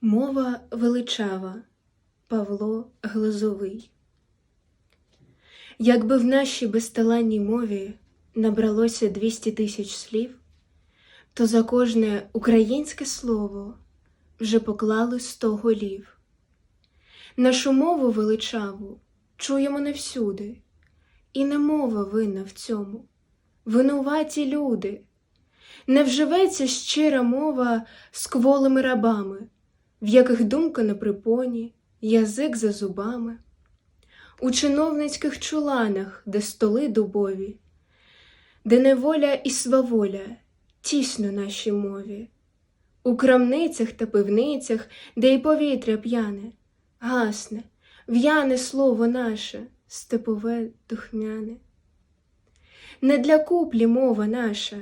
Мова величава Павло Глазовий. Якби в нашій безталанній мові набралося 200 тисяч слів, то за кожне українське слово вже поклали сто голів. Нашу мову величаву чуємо не всюди, і не мова винна в цьому. Винуваті люди. Не вживеться щира мова з кволими рабами, в яких думка на припоні, язик за зубами, у чиновницьких чуланах, де столи дубові, де неволя і сваволя тісно нашій мові, у крамницях та пивницях, де й повітря п'яне, гасне, в'яне слово наше, степове духмяне. Не для куплі мова наша,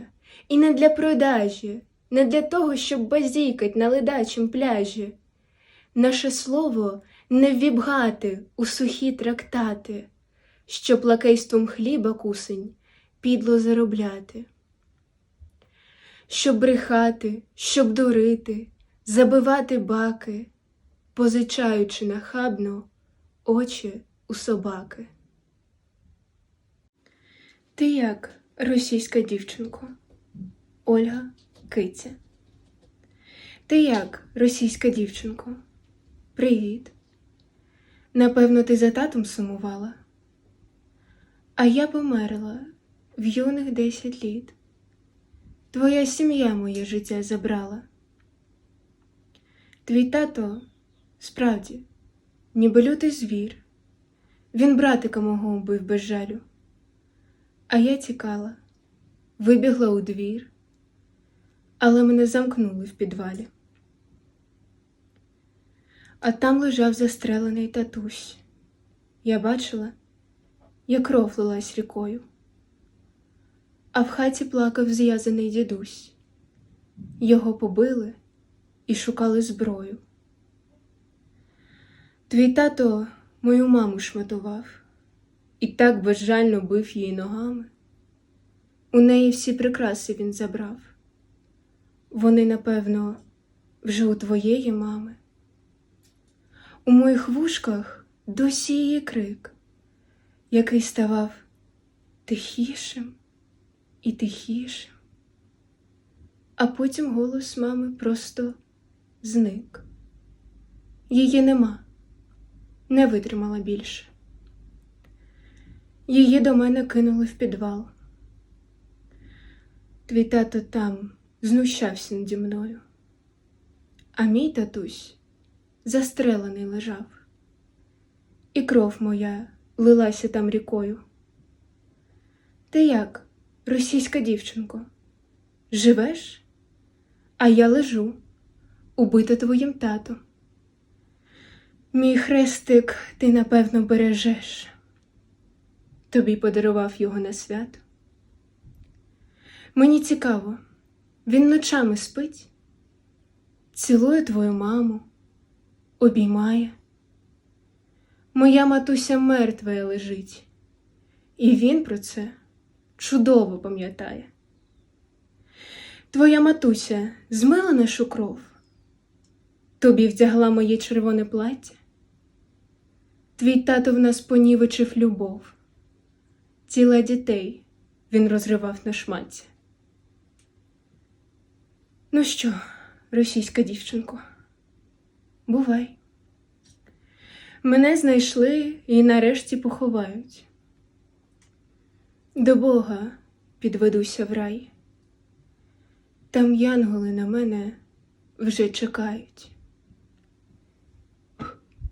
і не для продажі, не для того, щоб базікать на ледачім пляжі. Наше слово не ввібгати у сухі трактати, щоб лакейством хліба кусень підло заробляти. Щоб брехати, щоб дурити, забивати баки, позичаючи нахабно очі у собаки. Ти як, російська дівчинко? Ольга Киця. Ти як, російська дівчинко? Привіт. Напевно, ти за татом сумувала. А я померла в юних десять літ. Твоя сім'я моє життя забрала. Твій тато справді, ніби лютий звір. Він братика мого вбив без жалю. А я тікала, вибігла у двір, але мене замкнули в підвалі. А там лежав застрелений татусь. Я бачила, як кров лилась рікою, а в хаті плакав зв'язаний дідусь. Його побили і шукали зброю. Твій тато мою маму шматував і так безжально бив її ногами. У неї всі прикраси він забрав. Вони, напевно, вже у твоєї мами. У моїх вушках досі її крик, який ставав тихішим і тихішим, а потім голос мами просто зник. Її нема, не витримала більше. Її до мене кинули в підвал. Твій тато там знущався наді мною, а мій татусь застрелений лежав, і кров моя лилася там рікою. Ти як, російська дівчинко, живеш? А я лежу, убита твоїм татом. Мій хрестик ти, напевно, бережеш. Тобі подарував його на свято. Мені цікаво, він ночами спить, цілує твою маму, обіймає. Моя матуся мертва лежить, і він про це чудово пам'ятає. Твоя матуся змила нашу кров, тобі вдягла моє червоне плаття. Твій тато в нас понівечив любов, тіла дітей він розривав на шмаття. Ну що, російська дівчинко, бувай. Мене знайшли і нарешті поховають. До Бога підведуся в рай. Там янголи на мене вже чекають.